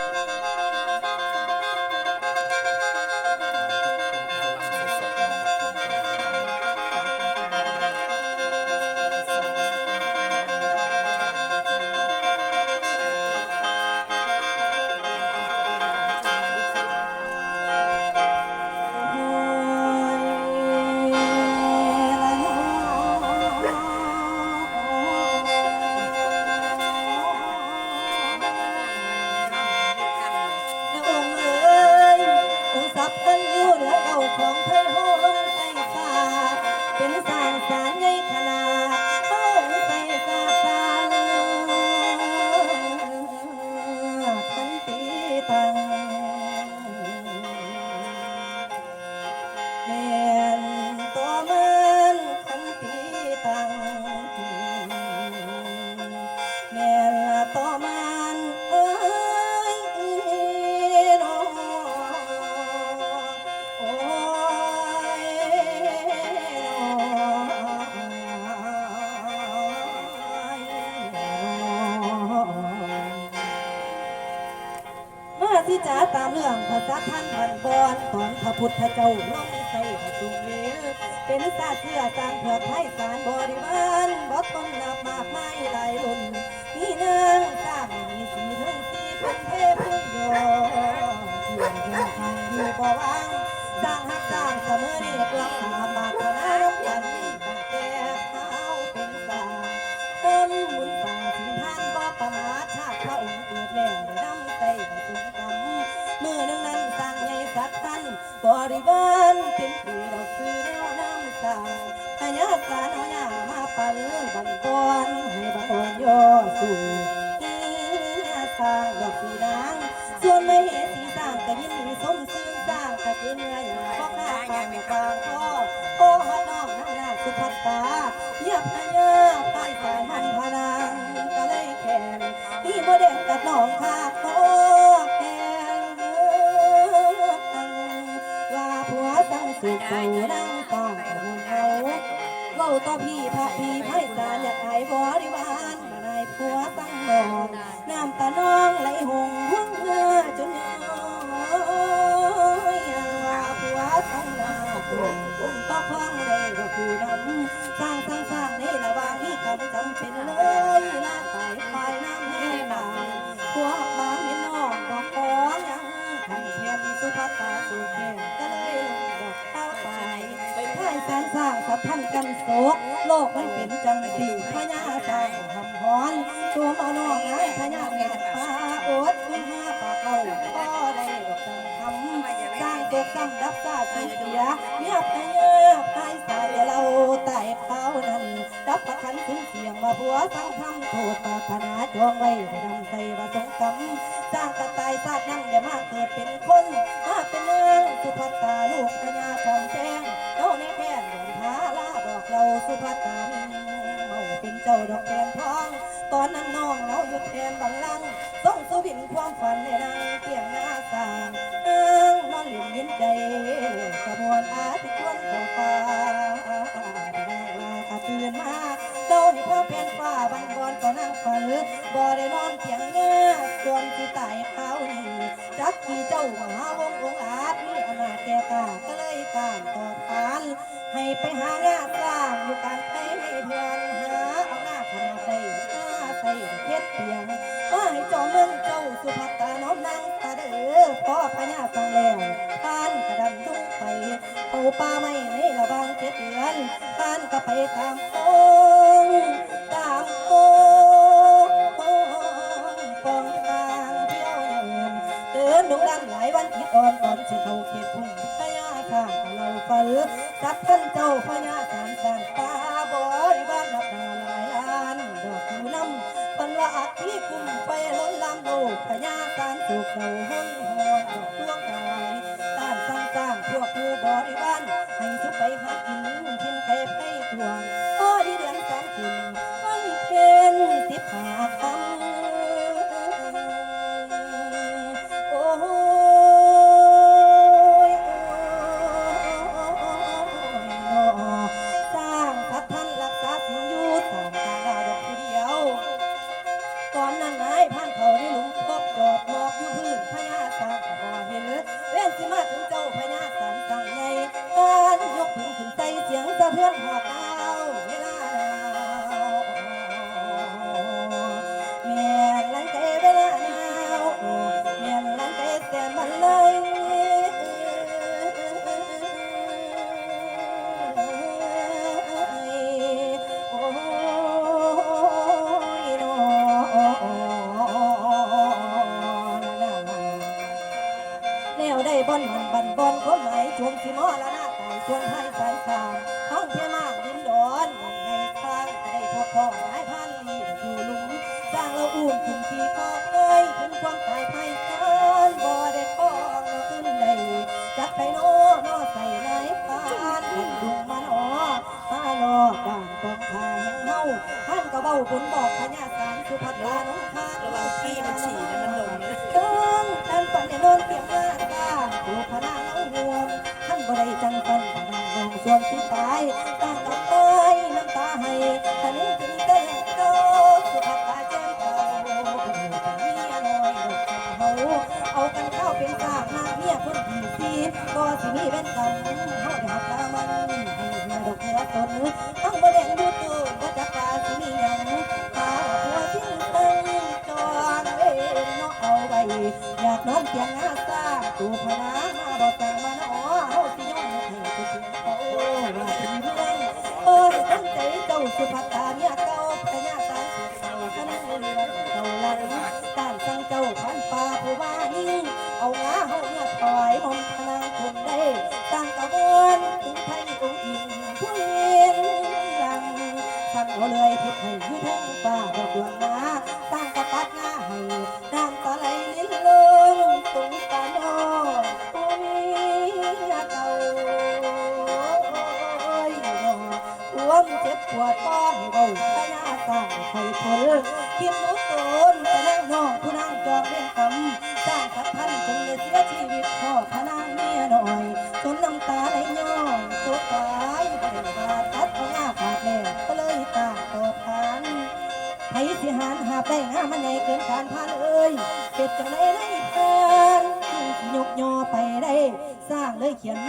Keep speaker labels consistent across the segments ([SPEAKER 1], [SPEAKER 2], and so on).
[SPEAKER 1] อง ที่จ๋าตามเรื่องภาษาท่านบันบอนตอนพระพุทธเจ้าลงใส่พระสุเวลเป็นศาสตร์เชื่อสร้างเผือกให้สารบริวารบ่ต้นนับมากไมายหลายรุ่นมีนางสร้างมีสีเทืองสีเป็นเทพผู้ยอ ริวารเป็นปีดอกคือแนวน้ำสร้างพญาสารเอายามาปันบันตอนให้บันตอนย่อสู่ที่สร้างดอกสีนางส่วนไม่เห็นสีสร้างก็ยินดีสมซื่อสร้างก็คือเนื้ออย่างพ่อข้าปางบางพ่อโอ้ฮอดน้องนั่งหน้าสุภัตตาเยียบพญาใต้สายมันพนังก็เลยแขนที่โมเดลกับน้องคา สุขเขานั่งตองกับมุนเอาเว้าต่อพี่พระพี่ไพศาลอยา นกันโกโลกมันเป็นจังสีพญาสร้างทำหอนตัวมอนองไงพญาแม่ปลาอดคุณห้าปากเอาพ่อได้ดอกจังคำสร้างตัวกำดับซาสีเสียเงียบพญาพายสายเราไต่เขานั้นดับประคันถึงเสียงมาผัวสังทำโทษปารถนาจองไว้ให้นำใส่ว่าสงกรรมสร้างกระต่ายซาดนั้นอย่ามาเกิดเป็นคนมาเป็นเมืองสุภัตตาลูกพญา ความฝันในนางเตียงหน้าสางนางนอนหลินยินใจกระมวลอาทิตย์วันของฟ้าได้ลาขาตื่นมาเจ้าให้พ่อเพนฟ้าบันบอนก็นั่งฝันบ่ได้นอนเตียงเงี้ยส่วนที่ตายเขานี่จักขี่เจ้ามหาวงองอาจมีอำนาจแก่กาก็เลยตามต่อทานให้ไปหางาสร้างอยู่กลางไทยให้เพื่อน ป่าไม้ในระบางเจ็ดเดือนท่านก็ไปตามโค้งตามโค้งปองทางเที่ยวเงินเดินดุดันหลายวันที่อ่อนตอนสิเข้าเขตพุ่งพญาข้างเราฝันจับกันเจ้าพญาสารสร้างตาบริบาลนับดาหลายล้านดอกอยู่น้ำปันละอัดที่กุมไปล้นลำโลกพญาสารสุกเราห้องหอนดอกดวงกายต้านสร้างสร้างพวกผู้บริ ล ได้บอนมันบันบอนคนหมายช่วงสีมอละหน้าตายชวนให้สารสาวท้องเพียมากดินดอนวันในทางจะได้พบพ่อหมายพันลีอยู่ลุงสร้างเราอุ้มขึ้นที่ก็เคยถึงความตายไป
[SPEAKER 2] วง
[SPEAKER 1] ที่ตายตางกับตายน้ำตาให้ท่านนึกถึงแต่ยังเก่าสุภาพตาแจ้งเก่าเมียน้อยลูกเขาเอากันเข้าเป็นสากมาเมียคนที่สีก็สิมีเป็นกันเขาอยากตามันให้เมียดอกเนื้อตนทั้งบ่แดงดูตัวบ่จักว่าส ใจ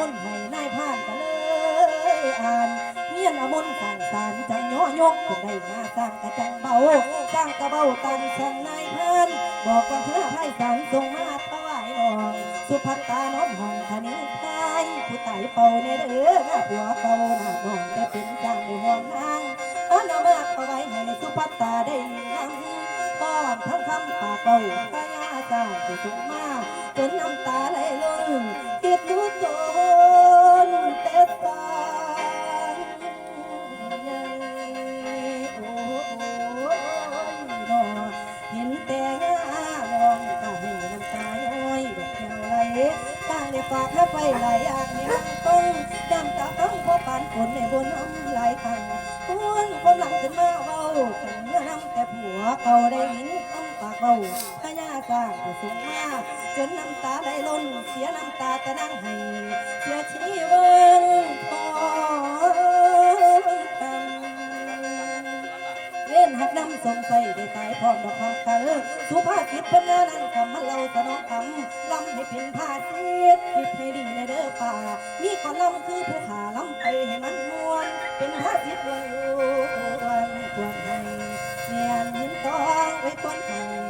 [SPEAKER 1] มนต์ให้นายพานกันเลยอ่านเฮียนอมนต์สร้างสารจังย่อยกคนได้มาสร้างกระจังเบาสร้างกระเบาตันสันนายเพิ่นบอกว่าเพื่อให้สารทรงมาถวายน้องสุภัตตาน้อมห้องคณิงไทยผู้ตายเป่าในเด้อหน้าผัวเก่าหน้าน้องแต่เป็นจังในห้องนางอันเอามาถวายให้สุภัตตาได้นำป้อมทั้งคำปากเบาพญาสร้างผู้ทรงมาจนน้ำตาไหลล้น ดดูตนแต่ตาเห็นแต่งามองตาให้น้ำตาย้อยดอกแก้วไหลตั้งได้ฝากให้ไปหลอยางให้นั่งต้องจำตาตั้งพอปานฝนในบนน้ำไหลายครั้งคุณความหลังขึ้นมาเบาถึงเมื่อนำแต่ผัวเก่าได้ยินคำปากเบา สร้างผู้สูงมากจนน้ำตาไหลล้นเสียน้ำตาแต่นั่งให้เสียชีวิตพอกันเล่นหักน้ำสงใสได้ตายพร้อมดอกคำกันสุภาษิตเพิ่นนั้นคำมันเล่าสนองคำลำให้เป็นภาษิตคิดให้ดีในเด้อป่า มีก่อนลำคือผู้ขาลำไปให้มันม่วน เป็นภาษิตวนวนควรให้เมียนหินตองไว้คนให้เมีย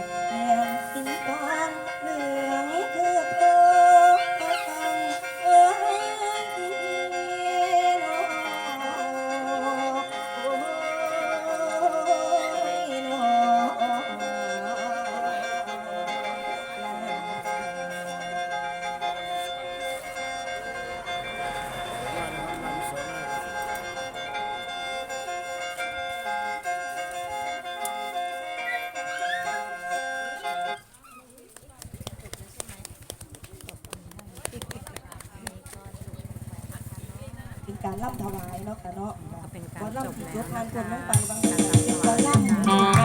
[SPEAKER 1] ล่ำถวายเนาะค่ะเนาะ
[SPEAKER 2] เป็นการ
[SPEAKER 1] ก่อน
[SPEAKER 2] จบ
[SPEAKER 1] ล่ำ
[SPEAKER 2] แล้ว
[SPEAKER 1] ยกงานคนลงไปบาง
[SPEAKER 2] นะคะ
[SPEAKER 1] ก่อนล่ำ